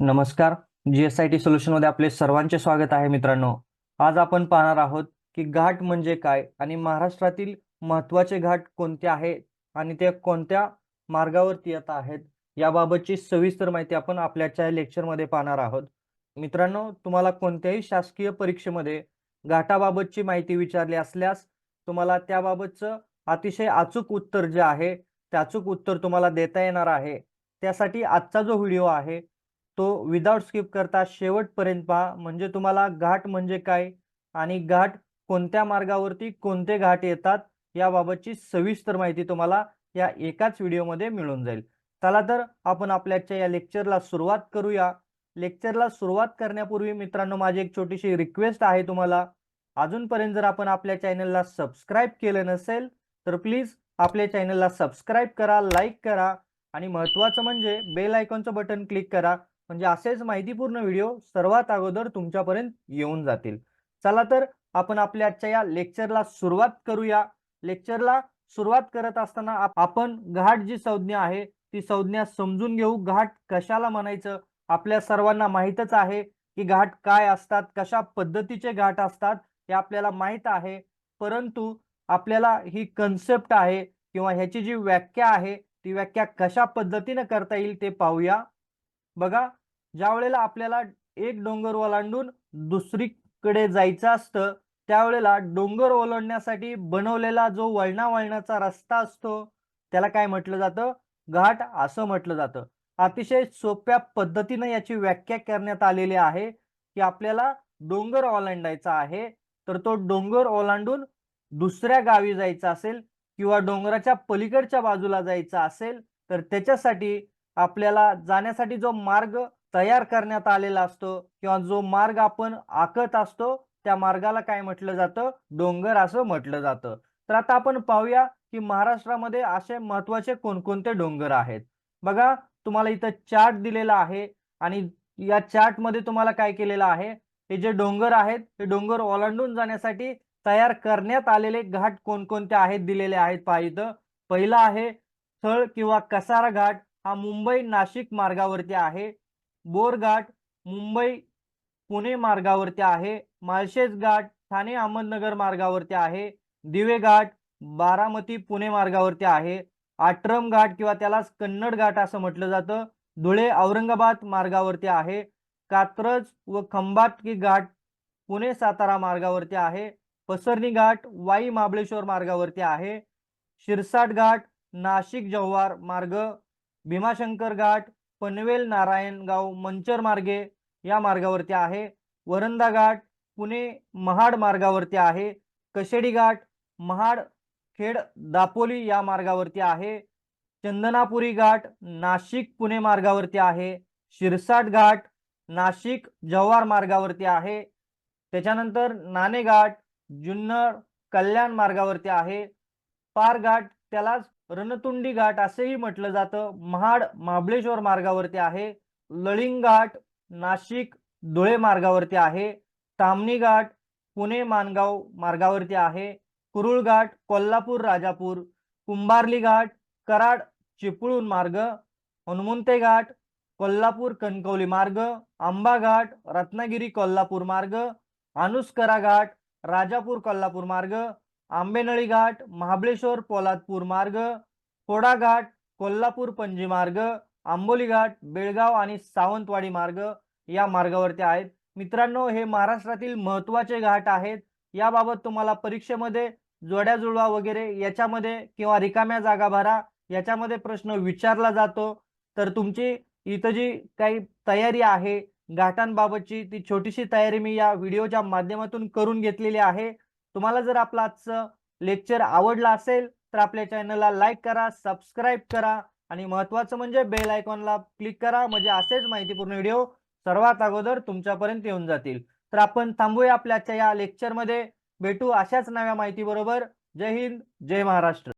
नमस्कार. G S I T सोल्युशनमध्ये आपले सर्वांचे स्वागत आहे मित्रांनो. आज आपण पाहणार आहोत की घाट म्हणजे काय आणि महाराष्ट्रातील महत्त्वाचे घाट कोणते आहेत आणि ते कोणत्या मार्गावरती येत आहेत याबाबतची सविस्तर माहिती आपण आपल्याच्या लेक्चरमध्ये पाहणार आहोत. मित्रांनो तुम्हाला कोणत्याही शासकीय परीक्षेमध्ये घाटाबाबतची माहिती विचारली असल्यास तुम्हाला त्याबाबतचं अतिशय अचूक उत्तर जे आहे ते अचूक उत्तर तुम्हाला देता येणार आहे. त्यासाठी आजचा जो व्हिडिओ आहे तो विदाउट स्किप करता शेवटपर्यंत पहा. म्हणजे तुम्हाला घाट म्हणजे काय? आणि घाट कोणत्या मार्गावरती कोणते घाट येतात? याबाबतची सविस्तर माहिती तुम्हाला या एकाच व्हिडिओमध्ये मिळून जाईल. चला तर आपण आपल्याच्या या लेक्चरला सुरुवात करूया. लेक्चरला सुरुवात करण्यापूर्वी मित्रांनो माझी एक छोटीशी रिक्वेस्ट आहे तुम्हाला. अजूनपर्यंत जर आपण आपल्या चॅनलला सबस्क्राईब केलं नसेल तर प्लीज आपल्या चॅनलला सबस्क्राईब करा लाईक करा. आणि महत्त्वाचं म्हणजे बेल आयकॉनचं बटन क्लिक करा. म्हणजे असेच माहितीपूर्ण व्हिडिओ सर्वात अगोदर तुमच्यापर्यंत येऊन जातील. चला तर आपण आपल्या आजच्या या लेक्चरला सुरुवात करूया. लेक्चरला सुरुवात करत असताना आपण घाट जी संज्ञा आहे ती संज्ञा समजून घेऊ. घाट कशाला म्हणायचं? आपल्या सर्वांना माहीतच आहे की घाट काय असतात कशा पद्धतीचे घाट असतात हे आपल्याला माहीत आहे. परंतु आपल्याला ही कन्सेप्ट आहे किंवा ह्याची जी व्याख्या आहे ती व्याख्या कशा पद्धतीने करता येईल ते पाहूया. बघा ज्या वेळेला आपल्याला एक डोंगर ओलांडून दुसरीकडे जायचं असतं त्यावेळेला डोंगर ओलांडण्यासाठी बनवलेला जो वळणा वळणाचा रस्ता असतो त्याला काय म्हटलं जातं? घाट असं म्हटलं जातं. अतिशय सोप्या पद्धतीनं याची व्याख्या करण्यात आलेली आहे की आपल्याला डोंगर ओलांडायचा आहे तर तो डोंगर ओलांडून दुसऱ्या गावी जायचा असेल किंवा डोंगराच्या पलीकडच्या बाजूला जायचं असेल तर त्याच्यासाठी आपल्याला जाण्यासाठी जो मार्ग तयार करण्यात आलेला असतो किंवा जो मार्ग आपण आखत असतो त्या मार्गाला काय म्हटलं जातं? डोंगर असं म्हटलं जातं. तर आता आपण पाहूया की महाराष्ट्रामध्ये असे महत्त्वाचे कोणकोणते डोंगर आहेत. बघा तुम्हाला इथं चार्ट दिलेला आहे आणि या चार्टमध्ये तुम्हाला काय केलेलं आहे? हे जे डोंगर आहेत हे डोंगर ओलांडून जाण्यासाठी तयार करण्यात आलेले घाट कोणकोणते आहेत दिलेले आहेत पहा इथं. पहिला आहे थळ किंवा कसारा घाट. हा मुंबई नाशिक मार्गावरती आहे. बोरघाट मुंबई पुणे मार्गावरती आहे. माळशेज घाट ठाणे अहमदनगर मार्गावरती आहे. दिवे घाट बारामती पुणे मार्गावरती आहे. आट्रम घाट किंवा त्यालाच कन्नड घाट असं म्हटलं जातं. धुळे औरंगाबाद मार्गावरती आहे. कात्रज व खंबाटकी घाट पुणे सातारा मार्गावरती आहे. पसरणी घाट वाई महाबळेश्वर मार्गावरती आहे. शिरसाट घाट नाशिक जव्हार मार्ग भीमाशंकर घाट पनवेल नारायणगाव मंचर मार्गे या मार्गावरती आहे. वरंदा घाट पुणे महाड मार्गावरती आहे. कशेडी घाट महाड खेड दापोली या मार्गावरती आहे. चंदनापुरी घाट नाशिक पुणे मार्गावरती आहे. शिरसाट घाट नाशिक जव्हार मार्गावरती आहे. त्याच्यानंतर नाणेघाट जुन्नर कल्याण मार्गावरती आहे. पार घाट त्यालाच रणतुंडी घाट असेही म्हटलं जातं. महाड महाबळेश्वर मार्गावरती आहे. लळिंग घाट नाशिक धुळे मार्गावरती आहे. तामणी घाट पुणे मानगाव मार्गावरती आहे. कुरुळ घाट कोल्हापूर राजापूर कुंभारली घाट कराड चिपळूण मार्ग हनुमंते घाट कोल्हापूर कणकवली मार्ग आंबा घाट रत्नागिरी कोल्हापूर मार्ग अनुस्करा घाट राजापूर कोल्हापूर मार्ग आंबेनळी घाट महाबळेश्वर पोलादपूर मार्ग फोडा घाट कोल्हापूर पणजी मार्ग आंबोली घाट बेळगाव आणि सावंतवाडी मार्ग या मार्गावरती आहेत. मित्रांनो हे महाराष्ट्रातील महत्त्वाचे घाट आहेत. याबाबत तुम्हाला परीक्षेमध्ये जोड्या जुळवा वगैरे याच्यामध्ये किंवा रिकाम्या जागा भरा याच्यामध्ये प्रश्न विचारला जातो. तर तुमची इथं जी काही तयारी आहे घाटांबाबतची ती छोटीशी तयारी मी या व्हिडिओच्या माध्यमातून करून घेतलेली आहे. तुम्हाला जर आपलं आजचं लेक्चर आवडलं असेल तर आपल्या चॅनलला लाईक करा सबस्क्राईब करा आणि महत्वाचं म्हणजे बेल आयकॉनला क्लिक करा म्हणजे असेच माहितीपूर्ण व्हिडिओ सर्वात अगोदर तुमच्यापर्यंत येऊन जातील. तर आपण थांबूया आपल्याच्या या लेक्चरमध्ये. भेटू अशाच नव्या माहितीबरोबर. जय हिंद जय महाराष्ट्र.